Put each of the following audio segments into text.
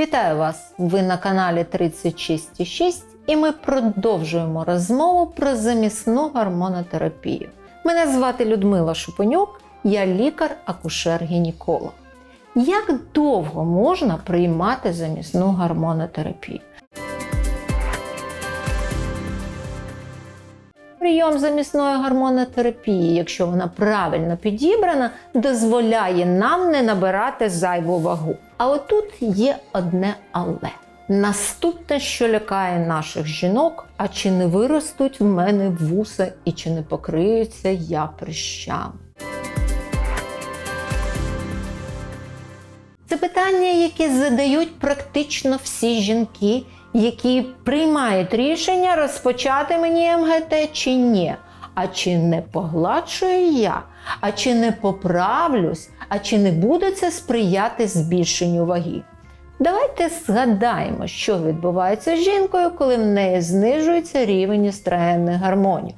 Вітаю вас! Ви на каналі 36,6 і ми продовжуємо розмову про замісну гормонотерапію. Мене звати Людмила Шупенюк, я лікар-акушер-гінеколог. Як довго можна приймати замісну гормонотерапію? Прийом замісної гормонотерапії, якщо вона правильно підібрана, дозволяє нам не набирати зайву вагу. А отут є одне але. Наступне, що лякає наших жінок, а чи не виростуть в мене вуса і чи не покриються я прищами? Це питання, які задають практично всі жінки, які приймають рішення розпочати мені МГТ чи ні. А чи не погладшую я, а чи не поправлюсь, а чи не буде це сприяти збільшенню ваги? Давайте згадаємо, що відбувається з жінкою, коли в неї знижується рівень естрогенних гормонів.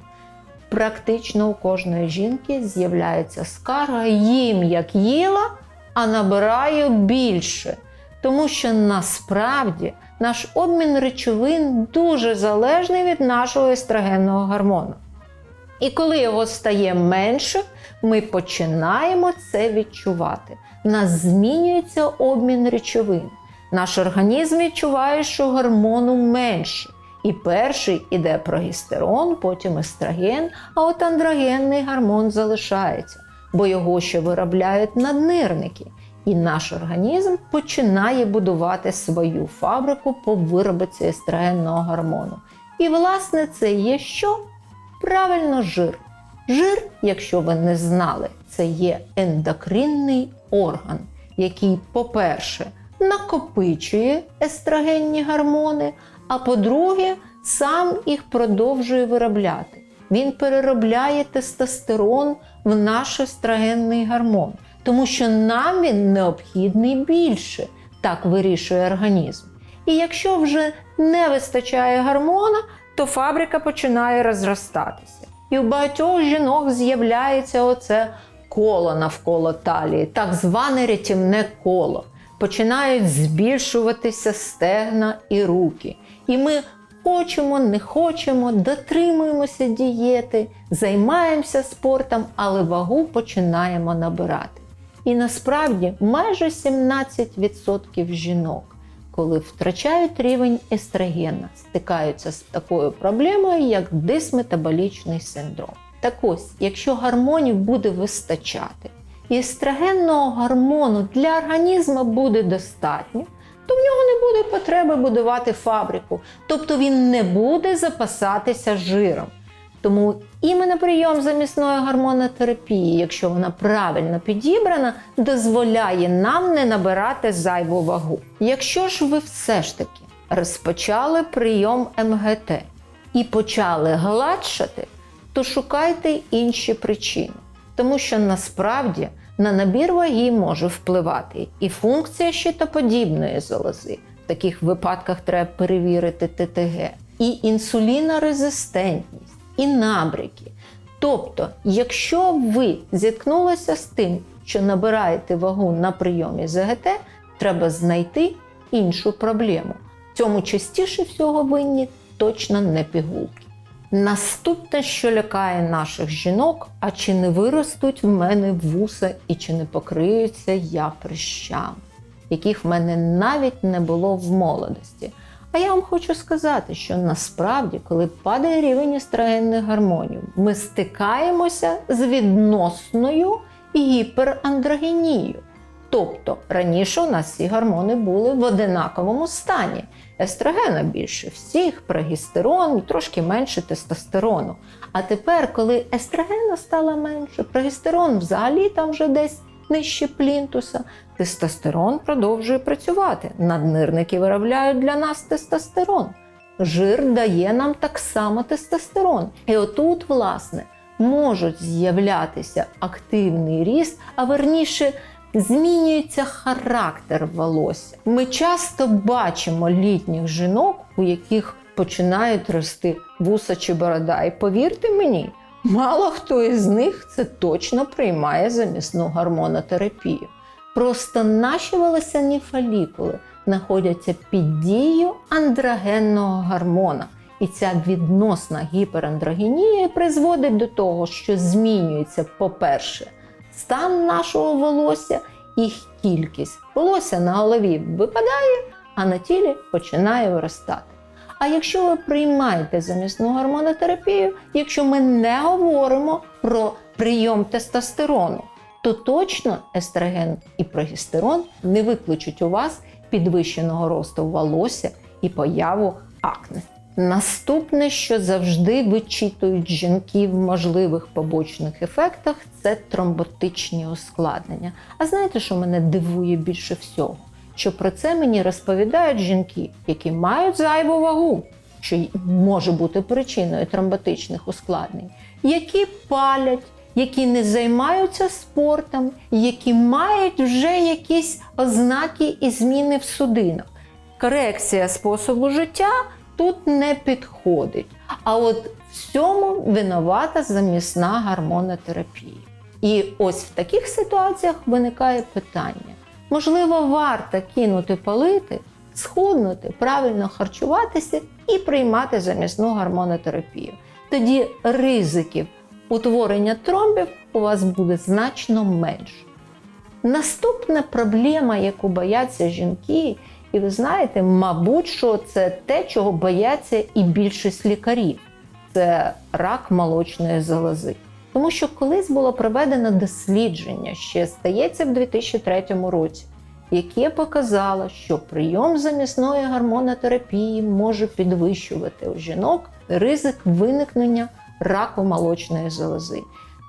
Практично у кожної жінки з'являється скарга їм як їла, а набираю більше. Тому що насправді наш обмін речовин дуже залежний від нашого естрогенного гормону. І коли його стає менше, ми починаємо це відчувати. В нас змінюється обмін речовин. Наш організм відчуває, що гормону менше. І перший іде прогестерон, потім естроген, а от андрогенний гормон залишається, бо його ще виробляють наднирники. І наш організм починає будувати свою фабрику по виробці естрогенного гормону. І, власне, це є що? Правильно, жир. Жир, якщо ви не знали, це є ендокринний орган, який, по-перше, накопичує естрогенні гормони, а по-друге, сам їх продовжує виробляти. Він переробляє тестостерон в наш естрогенний гормон, тому що нам він необхідний більше, так вирішує організм. І якщо вже не вистачає гормона, то фабрика починає розростатися. І у багатьох жінок з'являється оце коло навколо талії, так зване рятівне коло. Починають збільшуватися стегна і руки. І ми хочемо, не хочемо, дотримуємося дієти, займаємося спортом, але вагу починаємо набирати. І насправді майже 17% жінок, коли втрачають рівень естрогена, стикаються з такою проблемою, як дисметаболічний синдром. Так ось, якщо гормонів буде вистачати, естрогенного гормону для організму буде достатньо, то в нього не буде потреби будувати фабрику, тобто він не буде запасатися жиром. Тому іменно прийом замісної гормонотерапії, якщо вона правильно підібрана, дозволяє нам не набирати зайву вагу. Якщо ж ви все ж таки розпочали прийом МГТ і почали гладшати, то шукайте інші причини. Тому що насправді на набір ваги може впливати і функція щитоподібної залози. В таких випадках треба перевірити ТТГ, і інсулінорезистентність, і набряки. Тобто, якщо ви зіткнулися з тим, що набираєте вагу на прийомі ЗГТ, треба знайти іншу проблему. Цьому частіше всього винні точно не пігулки. Наступне, що лякає наших жінок, а чи не виростуть в мене вуса і чи не покриються я прищами, яких в мене навіть не було в молодості. А я вам хочу сказати, що насправді, коли падає рівень естрогенних гормонів, ми стикаємося з відносною гіперандрогенією. Тобто раніше у нас ці гормони були в одинаковому стані. Естрогена більше всіх, прогестерон, трошки менше тестостерону. А тепер, коли естрогена стала менше, прогестерон взагалі там вже десь нижче плінтуса, тестостерон продовжує працювати. Наднирники виробляють для нас тестостерон. Жир дає нам так само тестостерон. І отут, власне, можуть з'являтися активний ріст, а верніше змінюється характер волосся. Ми часто бачимо літніх жінок, у яких починають рости вуса чи борода. І повірте мені, мало хто із них це точно приймає замісну гормонотерапію. Просто наші волосяні фолікули знаходяться під дією андрогенного гормона. І ця відносна гіперандрогенія призводить до того, що змінюється, по-перше, стан нашого волосся, їх кількість. Волосся на голові випадає, а на тілі починає виростати. А якщо ви приймаєте замісну гормонотерапію, якщо ми не говоримо про прийом тестостерону, то точно естроген і прогестерон не викличуть у вас підвищеного росту волосся і появу акне. Наступне, що завжди вичитують жінки в можливих побочних ефектах, це тромботичні ускладнення. А знаєте, що мене дивує більше всього? Що про це мені розповідають жінки, які мають зайву вагу, що може бути причиною тромботичних ускладнень, які палять, які не займаються спортом, які мають вже якісь ознаки і зміни в судинах. Корекція способу життя тут не підходить. А от в цьому винувата замісна гормонотерапія. І ось в таких ситуаціях виникає питання: можливо, варто кинути палити, схуднути, правильно харчуватися і приймати замісну гормонотерапію. Тоді ризиків утворення тромбів у вас буде значно менше. Наступна проблема, яку бояться жінки, і ви знаєте, мабуть, що це те, чого бояться і більшість лікарів це рак молочної залози. Тому що колись було проведено дослідження, ще стається в 2003 році, яке показало, що прийом замісної гормонотерапії може підвищувати у жінок ризик виникнення раку молочної залози.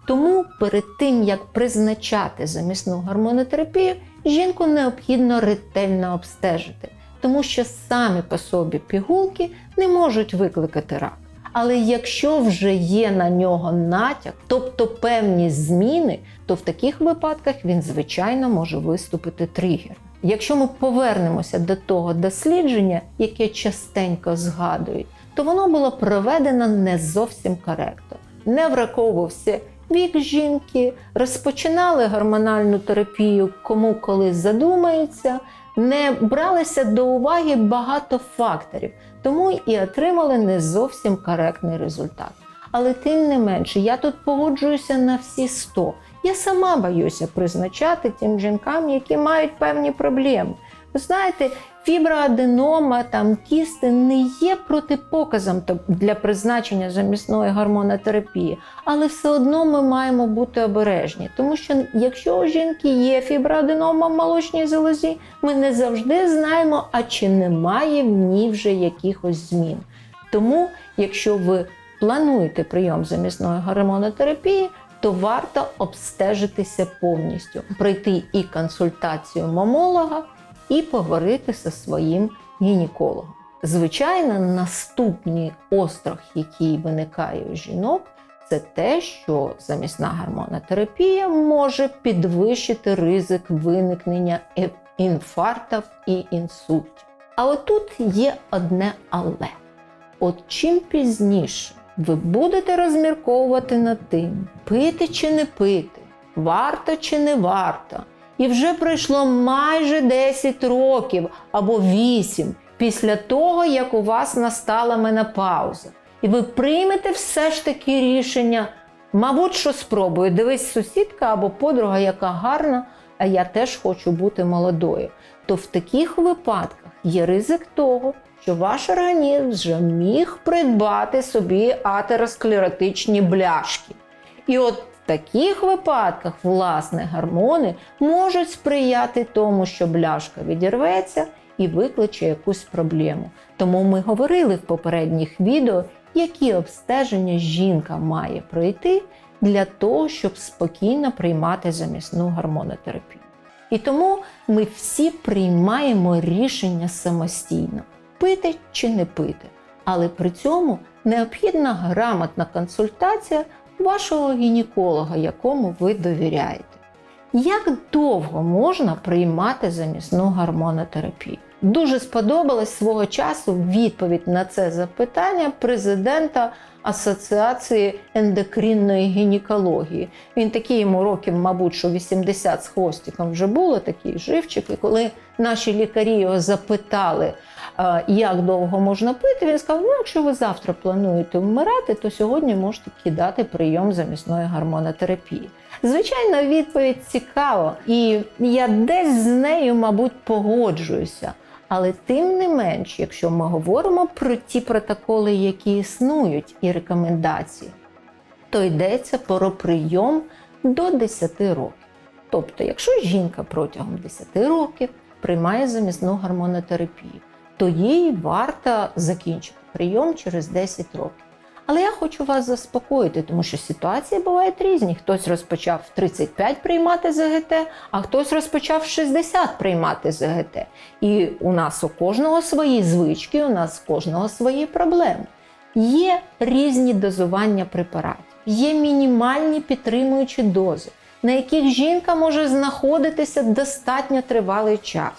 Тому перед тим, як призначати замісну гормонотерапію, жінку необхідно ретельно обстежити, тому що самі по собі пігулки не можуть викликати рак. Але якщо вже є на нього натяк, тобто певні зміни, то в таких випадках він, звичайно, може виступити тригер. Якщо ми повернемося до того дослідження, яке частенько згадують, то воно було проведено не зовсім коректно. Не враховувався вік жінки, розпочинали гормональну терапію, кому коли задумається, не бралися до уваги багато факторів, тому і отримали не зовсім коректний результат. Але тим не менше, я тут погоджуюся на всі 100. Я сама боюся призначати тим жінкам, які мають певні проблеми. Ви знаєте, фіброаденома, там кісти не є протипоказом для призначення замісної гормонотерапії, але все одно ми маємо бути обережні, тому що якщо у жінки є фіброаденома в молочній залозі, ми не завжди знаємо, а чи немає в ній вже якихось змін. Тому, якщо ви плануєте прийом замісної гормонотерапії, то варто обстежитися повністю, пройти і консультацію мамолога, і поговорити зі своїм гінекологом. Звичайно, наступний острах, який виникає у жінок, це те, що замісна гормонотерапія може підвищити ризик виникнення інфарктів і інсультів. А отут є одне але. От чим пізніше ви будете розмірковувати над тим, пити чи не пити, варто чи не варто. І вже пройшло майже 10 років або 8 після того, як у вас настала менопауза. І ви приймете все ж таки рішення, мабуть, що спробую. Дивись, сусідка або подруга, яка гарна, а я теж хочу бути молодою. То в таких випадках є ризик того, що ваш організм вже міг придбати собі атеросклеротичні бляшки. І от в таких випадках, власне, гормони можуть сприяти тому, що бляшка відірветься і викличе якусь проблему. Тому ми говорили в попередніх відео, які обстеження жінка має пройти для того, щоб спокійно приймати замісну гормонотерапію. І тому ми всі приймаємо рішення самостійно пити чи не пити. Але при цьому необхідна грамотна консультація вашого гінеколога, якому ви довіряєте. Як довго можна приймати замісну гормонотерапію? дуже сподобалась свого часу відповідь на це запитання президента Асоціації ендокринної гінекології. Він такий йому років, мабуть, що 80 з хвостиком вже було, такий живчик. І коли наші лікарі його запитали, як довго можна пити, він сказав: ну, якщо ви завтра плануєте вмирати, то сьогодні можете кидати прийом замісної гормонотерапії. Звичайно, відповідь цікава, і я десь з нею, мабуть, погоджуюся. Але тим не менш, якщо ми говоримо про ті протоколи, які існують, і рекомендації, то йдеться про прийом до 10 років. Тобто, якщо жінка протягом 10 років приймає замісну гормонотерапію, то їй варто закінчити прийом через 10 років. Але я хочу вас заспокоїти, тому що ситуації бувають різні. Хтось розпочав в 35 приймати ЗГТ, а хтось розпочав в 60 приймати ЗГТ. І у нас у кожного свої звички, у нас у кожного свої проблеми. Є різні дозування препаратів, є мінімальні підтримуючі дози, на яких жінка може знаходитися достатньо тривалий час.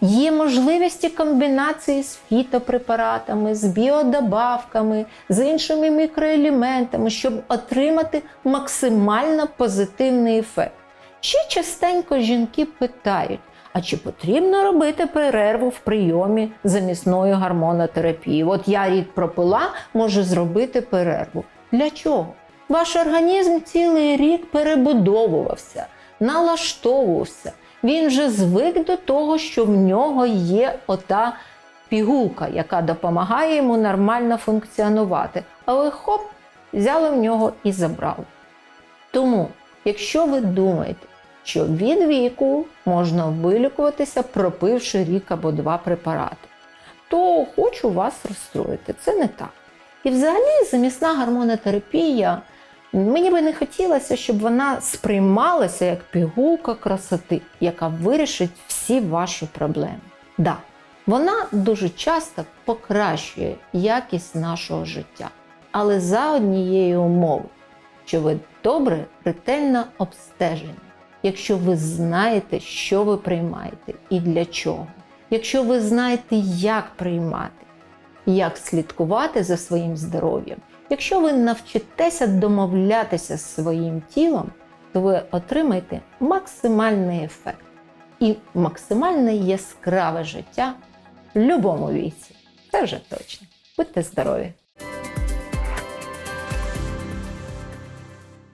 Є можливості комбінації з фітопрепаратами, з біодобавками, з іншими мікроелементами, щоб отримати максимально позитивний ефект. Ще частенько жінки питають: а чи потрібно робити перерву в прийомі замісної гормонотерапії? От я рік пропила, можу зробити перерву. Для чого? Ваш організм цілий рік перебудовувався, налаштовувався. Він вже звик до того, що в нього є ота пігулка, яка допомагає йому нормально функціонувати. Але хоп, взяли в нього і забрали. Тому, якщо ви думаєте, що від віку можна вилікуватися, пропивши рік або два препарати, то хочу вас розстроїти. Це не так. І взагалі замісна гормонотерапія. Мені би не хотілося, щоб вона сприймалася як пігулка красоти, яка вирішить всі ваші проблеми. Да, вона дуже часто покращує якість нашого життя, але за однією умови, що ви добре, ретельно обстежені, якщо ви знаєте, що ви приймаєте і для чого, якщо ви знаєте, як приймати, як слідкувати за своїм здоров'ям. Якщо ви навчитеся домовлятися з своїм тілом, то ви отримаєте максимальний ефект і максимальне яскраве життя в будь-якому віці. Це вже точно. Будьте здорові!